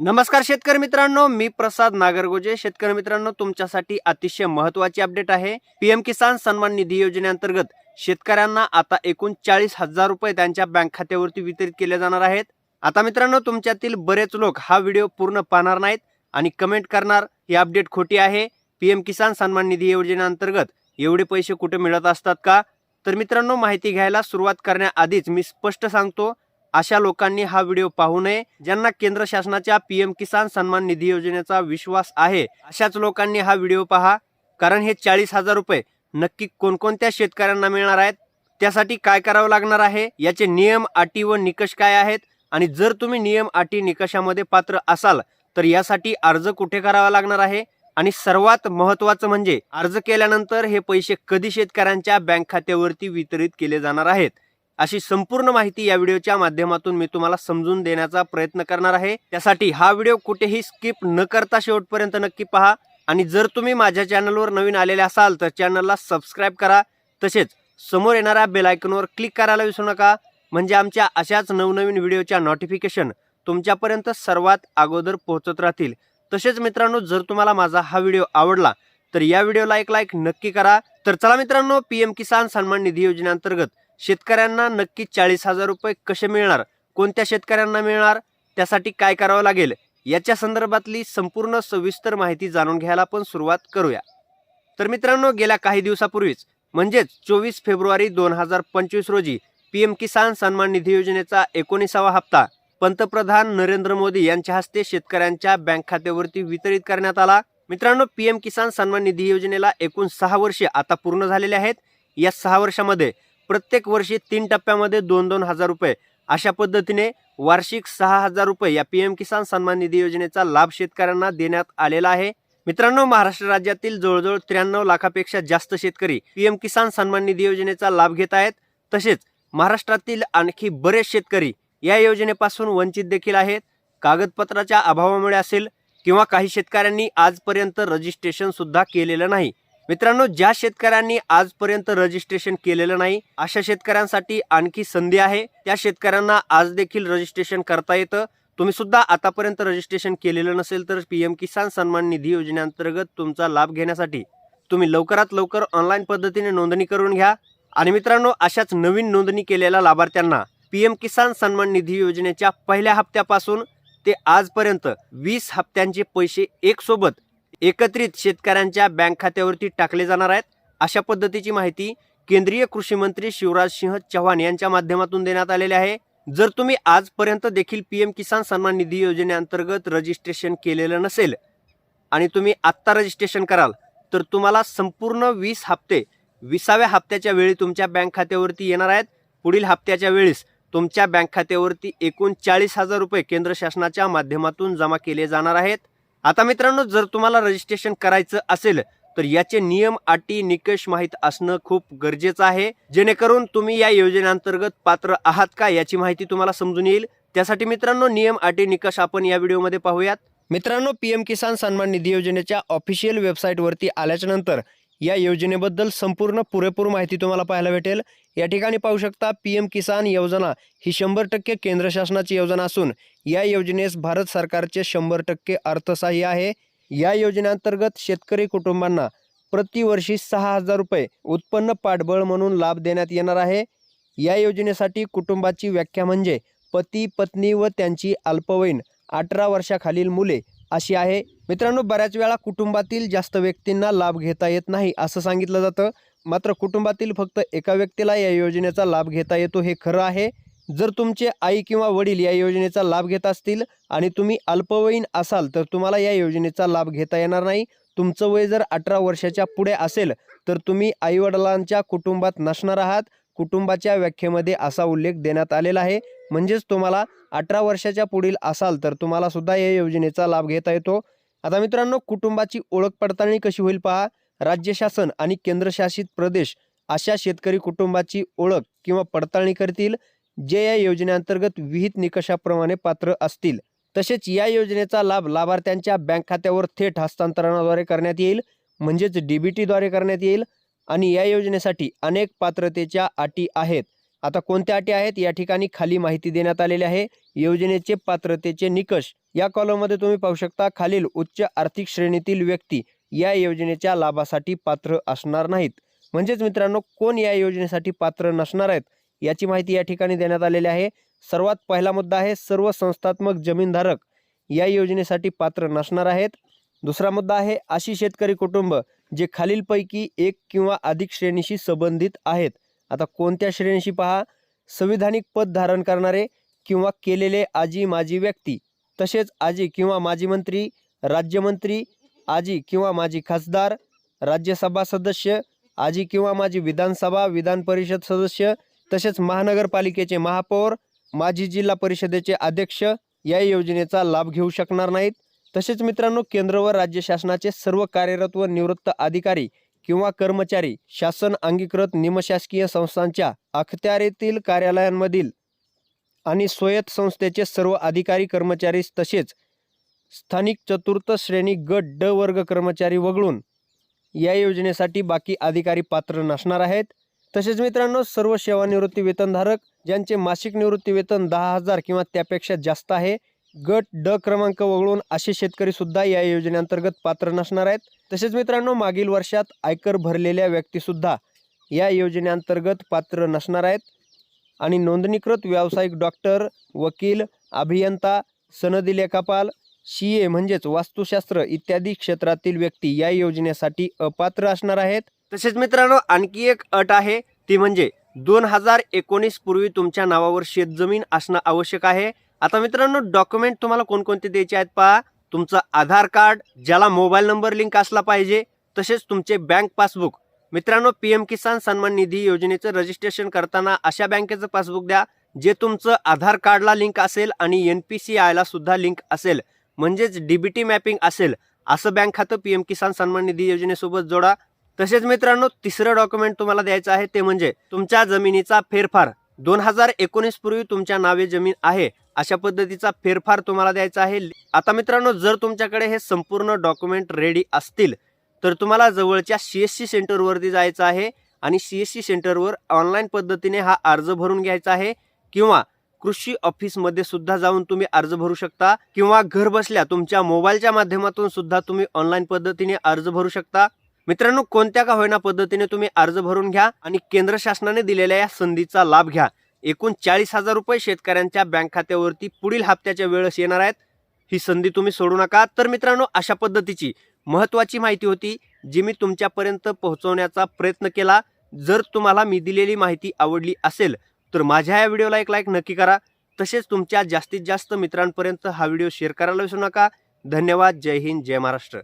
नमस्कार शेतकरी मित्रांनो मी प्रसाद नागरगोजे. शेतकरी मित्रांनो तुमच्यासाठी अतिशय महत्वाची अपडेट आहे. पीएम किसान सन्मान निधी योजनेअंतर्गत शेतकऱ्यांना आता एकूण चाळीस हजार रुपये त्यांच्या बँक खात्यावरती वितरित केले जाणार आहेत. आता मित्रांनो तुमच्यातील बरेच लोक हा व्हिडिओ पूर्ण पाहणार नाहीत आणि कमेंट करणार ही अपडेट खोटी आहे. पीएम किसान सन्मान निधी योजनेअंतर्गत एवढे पैसे कुठे मिळत असतात का? तर मित्रांनो माहिती घ्यायला सुरुवात करण्याआधीच मी स्पष्ट सांगतो अशा लोकांनी हा व्हिडिओ पाहू नये ज्यांना केंद्र शासनाच्या पीएम किसान सन्मान निधी योजनेचा विश्वास आहे. अशाच लोकांनी हा व्हिडिओ पहा कारण हे चाळीस हजार रुपये नक्की कोणकोणत्या शेतकऱ्यांना मिळणार आहेत त्यासाठी काय करावं लागणार आहे याचे नियम अटी व निकष काय आहेत आणि जर तुम्ही नियम अटी निकषामध्ये पात्र असाल तर यासाठी अर्ज कुठे करावा लागणार आहे? आणि सर्वात महत्वाचं म्हणजे अर्ज केल्यानंतर हे पैसे कधी शेतकऱ्यांच्या बँक खात्यावरती वितरित केले जाणार आहेत? अशी संपूर्ण माहिती या व्हिडिओच्या माध्यमातून मी तुम्हाला समजून देण्याचा प्रयत्न करणार आहे. त्यासाठी हा व्हिडिओ कुठेही स्किप न करता शेवटपर्यंत नक्की पहा. आणि जर तुम्ही माझ्या चॅनलवर नवीन आलेले असाल तर चॅनलला सबस्क्राईब करा. तसेच समोर येणाऱ्या बेलायकनवर क्लिक करायला विसरू नका. म्हणजे आमच्या अशाच नवनवीन व्हिडिओच्या नोटिफिकेशन तुमच्यापर्यंत सर्वात अगोदर पोहोचत राहतील. तसेच मित्रांनो जर तुम्हाला माझा हा व्हिडिओ आवडला तर या व्हिडिओला एक लाईक नक्की करा. तर चला मित्रांनो पीएम किसान सन्मान निधी योजनेअंतर्गत शेतकऱ्यांना नक्की चाळीस हजार रुपये कसे मिळणार? कोणत्या शेतकऱ्यांना मिळणार? त्यासाठी काय करावं लागेल? याच्या संदर्भातली संपूर्ण सविस्तर माहिती जाणून घ्यायला आपण सुरुवात करूया. तर मित्रांनो गेल्या काही दिवसापूर्वीच म्हणजेच चोवीस फेब्रुवारी दोन हजार पंचवीस रोजी पीएम किसान सन्मान निधी योजनेचा एकोणीसावा हप्ता पंतप्रधान नरेंद्र मोदी यांच्या हस्ते शेतकऱ्यांच्या बँक खात्यावरती वितरित करण्यात आला. मित्रांनो पीएम किसान सन्मान निधी योजनेला एकूण सहा वर्षे आता पूर्ण झालेले आहेत. या सहा वर्षामध्ये प्रत्येक वर्षी तीन टप्प्यामध्ये दोन दोन हजार रुपये. अशा पद्धतीने वार्षिक सहा हजार रुपये या पीएम किसान सन्मान निधी योजनेचा लाभ शेतकऱ्यांना देण्यात आलेला आहे. मित्रांनो महाराष्ट्र राज्यातील जवळजवळ त्र्याण्णव लाखापेक्षा जास्त शेतकरी पीएम किसान सन्मान निधी योजनेचा लाभ घेत आहेत. तसेच महाराष्ट्रातील आणखी बरेच शेतकरी या योजनेपासून वंचित देखील आहेत. कागदपत्राच्या अभावामुळे असेल किंवा काही शेतकऱ्यांनी आजपर्यंत रजिस्ट्रेशन सुद्धा केलेलं नाही. मित्रांनो ज्या शेतकऱ्यांनी आजपर्यंत रजिस्ट्रेशन केलेलं नाही अशा शेतकऱ्यांसाठी आणखी संधी आहे. त्या शेतकऱ्यांना आज देखील रजिस्ट्रेशन करता येतं. तुम्ही सुद्धा आतापर्यंत रजिस्ट्रेशन केलेलं नसेल तर पीएम किसान सन्मान निधी योजनेअंतर्गत तुमचा लाभ घेण्यासाठी तुम्ही लवकरात लवकर ऑनलाईन पद्धतीने नोंदणी करून घ्या. आणि मित्रांनो अशाच नवीन नोंदणी केलेल्या लाभार्थ्यांना पीएम किसान सन्मान निधी योजनेच्या पहिल्या हप्त्यापासून ते आजपर्यंत वीस हप्त्यांचे पैसे एक सोबत एकत्रित शेतकऱ्यांच्या बँक खात्यावरती टाकले जाणार आहेत. अशा पद्धतीची माहिती केंद्रीय कृषी मंत्री शिवराज सिंह चव्हाण यांच्या माध्यमातून देण्यात आलेली आहे. जर तुम्ही आजपर्यंत देखील पीएम किसान सन्मान निधी योजनेअंतर्गत रजिस्ट्रेशन केलेलं नसेल आणि तुम्ही आत्ता रजिस्ट्रेशन कराल तर तुम्हाला संपूर्ण वीस हप्ते विसाव्या हप्त्याच्या वेळी तुमच्या बँक खात्यावरती येणार आहेत. पुढील हप्त्याच्या वेळेस तुमच्या बँक खात्यावरती एकूण चाळीस हजार रुपये केंद्र शासनाच्या माध्यमातून जमा केले जाणार आहेत. आता मित्रांनो जर तुम्हाला रजिस्ट्रेशन करायचं असेल तर याचे नियम अटी निकष माहीत असणं खूप गरजेचं आहे. जेणेकरून तुम्ही या योजनेअंतर्गत पात्र आहात का याची माहिती तुम्हाला समजून येईल. त्यासाठी मित्रांनो नियम अटी निकष आपण या व्हिडिओमध्ये पाहूयात. मित्रांनो पीएम किसान सन्मान निधी योजनेच्या ऑफिशियल वेबसाईटवरती आल्याच्यानंतर या योजनेबद्दल संपूर्ण पुरेपूर माहिती तुम्हाला पाहायला भेटेल. या ठिकाणी पाहू शकता पी एम किसान योजना ही शंभर टक्के केंद्र शासनाची योजना असून या योजनेस भारत सरकारचे शंभर टक्के अर्थसहाय्य आहे. या योजनेअंतर्गत शेतकरी कुटुंबांना प्रतिवर्षी सहा हजार रुपये उत्पन्न पाठबळ म्हणून लाभ देण्यात येणार आहे. या योजनेसाठी कुटुंबाची व्याख्या म्हणजे पती पत्नी व त्यांची अल्पवयीन अठरा वर्षाखालील मुले अशी आहे. मित्रांनो बऱ्याच वेळा कुटुंबातील जास्त व्यक्तींना लाभ घेता येत नाही असं सांगितलं जातं. मात्र कुटुंबातील फक्त एका व्यक्तीला या योजनेचा लाभ घेता येतो हे खरं आहे. जर तुमचे आई किंवा वडील या योजनेचा लाभ घेत असतील आणि तुम्ही अल्पवयीन असाल तर तुम्हाला या योजनेचा लाभ घेता येणार नाही. तुमचं वय जर अठरा वर्षाच्या पुढे असेल तर तुम्ही आईवडिलांच्या कुटुंबात नसणार आहात. कुटुंबाच्या व्याख्येमध्ये असा उल्लेख देण्यात आलेला आहे. म्हणजेच तुम्हाला अठरा वर्षाच्या पुढील असाल तर तुम्हाला सुद्धा या योजनेचा लाभ घेता येतो. आता मित्रांनो कुटुंबाची ओळख पडताळणी कशी होईल पहा. राज्य शासन आणि केंद्रशासित प्रदेश अशा शेतकरी कुटुंबाची ओळख किंवा पडताळणी करतील जे या योजनेअंतर्गत विहित निकषाप्रमाणे पात्र असतील. तसेच या योजनेचा लाभ लाभार्थ्यांच्या बँक खात्यावर थेट हस्तांतरणाद्वारे करण्यात येईल म्हणजेच डीबीटीद्वारे करण्यात येईल. आणि या योजनेसाठी अनेक पात्रतेच्या अटी आहेत. आता कोणत्या अटी आहेत? या ठिकाणी खाली माहिती देण्यात आलेली आहे. योजनेचे पात्रतेचे निकष. या कॉलममध्ये तुम्ही पाहू शकता खालील उच्च आर्थिक श्रेणीतील व्यक्ती या योजनेच्या लाभासाठी पात्र असणार नाहीत. म्हणजेच मित्रांनो कोण या योजनेसाठी पात्र नसणार आहेत? याची माहिती या ठिकाणी देण्यात आलेली आहे. सर्वात पहिला मुद्दा आहे सर्व संस्थात्मक जमीनधारक या योजनेसाठी पात्र नसणार आहेत. दुसरा मुद्दा आहे अशी शेतकरी कुटुंब जे खालीलपैकी एक किंवा अधिक श्रेणीशी संबंधित आहेत. आता कोणत्या श्रेणीशी पहा? संविधानिक पद धारण करणारे किंवा केलेले आजी माजी व्यक्ती तसेच आजी किंवा माजी मंत्री राज्यमंत्री आजी किंवा माजी खासदार राज्यसभा सदस्य आजी किंवा माजी विधानसभा विधान परिषद सदस्य तसेच महानगरपालिकेचे महापौर माजी जिल्हा परिषदेचे अध्यक्ष या योजनेचा लाभ घेऊ शकणार नाहीत. तसेच मित्रांनो केंद्र व राज्य शासनाचे सर्व कार्यरत व निवृत्त अधिकारी किंवा कर्मचारी शासन अंगीकृत निमशासकीय संस्थांच्या अखत्यारीतील कार्यालयांमधील आणि स्वायत्त संस्थेचे सर्व अधिकारी कर्मचारी तसेच स्थानिक चतुर्थ श्रेणी गट ड वर्ग कर्मचारी वगळून या योजनेसाठी बाकी अधिकारी पात्र नसणार आहेत. तसेच मित्रांनो सर्व सेवानिवृत्ती वेतनधारक ज्यांचे मासिक निवृत्ती वेतन दहा हजार किंवा त्यापेक्षा जास्त आहे गट ड क्रमांक वगळून असे शेतकरी सुद्धा या योजनेअंतर्गत पात्र नसणार आहेत. तसेच मित्रांनो मागील वर्षात आयकर भरलेल्या व्यक्तीसुद्धा या योजनेअंतर्गत पात्र नसणार आहेत. आणि नोंदणीकृत व्यावसायिक डॉक्टर वकील अभियंता सनदी लेखापाल सी ए म्हणजेच वास्तुशास्त्र इत्यादी क्षेत्रातील व्यक्ती या योजनेसाठी अपात्र असणार आहेत. तसेच मित्रांनो आणखी एक अट आहे. ती म्हणजे दोन हजार एकोणीस पूर्वी तुमच्या नावावर शेतजमीन असणं आवश्यक आहे. आता मित्रांनो डॉक्युमेंट तुम्हाला कोणकोणते द्यायचे आहेत पहा. तुमचं आधार कार्ड ज्याला मोबाईल नंबर लिंक असला पाहिजे तसेच तुमचे बँक पासबुक मित्रांनो पी एम किसान सन्मान निधी योजनेचं रजिस्ट्रेशन करताना अशा बँकेचं पासबुक द्या जे तुमचं आधार कार्डला लिंक असेल आणि एन पी सी आयला सुद्धा लिंक असेल. म्हणजेच डीबीटी मॅपिंग असेल. असं बँक खातं पी एम किसान सन्मान निधी योजनेसोबत जोडा. तसेच मित्रांनो तिसरं डॉक्युमेंट तुम्हाला द्यायचं आहे ते म्हणजे तुमच्या जमिनीचा फेरफार. दोन हजार एकोणीस पूर्वी तुमच्या नावे जमीन आहे अशा पद्धतीचा फेरफार तुम्हाला द्यायचा आहे. आता मित्रांनो जर तुमच्याकडे हे संपूर्ण डॉक्युमेंट रेडी असतील तर तुम्हाला जवळच्या सी एस सी सेंटरवरती जायचं आहे आणि सी एस सी सेंटरवर ऑनलाईन पद्धतीने हा अर्ज भरून घ्यायचा आहे किंवा कृषी ऑफिसमध्ये सुद्धा जाऊन तुम्ही अर्ज भरू शकता किंवा घर बसल्या तुमच्या मोबाईलच्या माध्यमातून सुद्धा तुम्ही ऑनलाईन पद्धतीने अर्ज भरू शकता. मित्रांनो कोणत्या का होईना पद्धतीने तुम्ही अर्ज भरून घ्या आणि केंद्र शासनाने दिलेल्या या संधीचा लाभ घ्या. एकूण चाळीस हजार रुपये शेतकऱ्यांच्या बँक खात्यावरती पुढील हप्त्याच्या वेळेस येणार आहेत. ही संधी तुम्ही सोडू नका. तर मित्रांनो अशा पद्धतीची महत्त्वाची माहिती होती जी मी तुमच्यापर्यंत पोहोचवण्याचा प्रयत्न केला. जर तुम्हाला मी दिलेली माहिती आवडली असेल तर माझ्या या व्हिडिओला एक लाईक नक्की करा. तसेच तुमच्या जास्तीत जास्त मित्रांपर्यंत हा व्हिडिओ शेअर करायला विसरू नका. धन्यवाद. जय हिंद. जय महाराष्ट्र.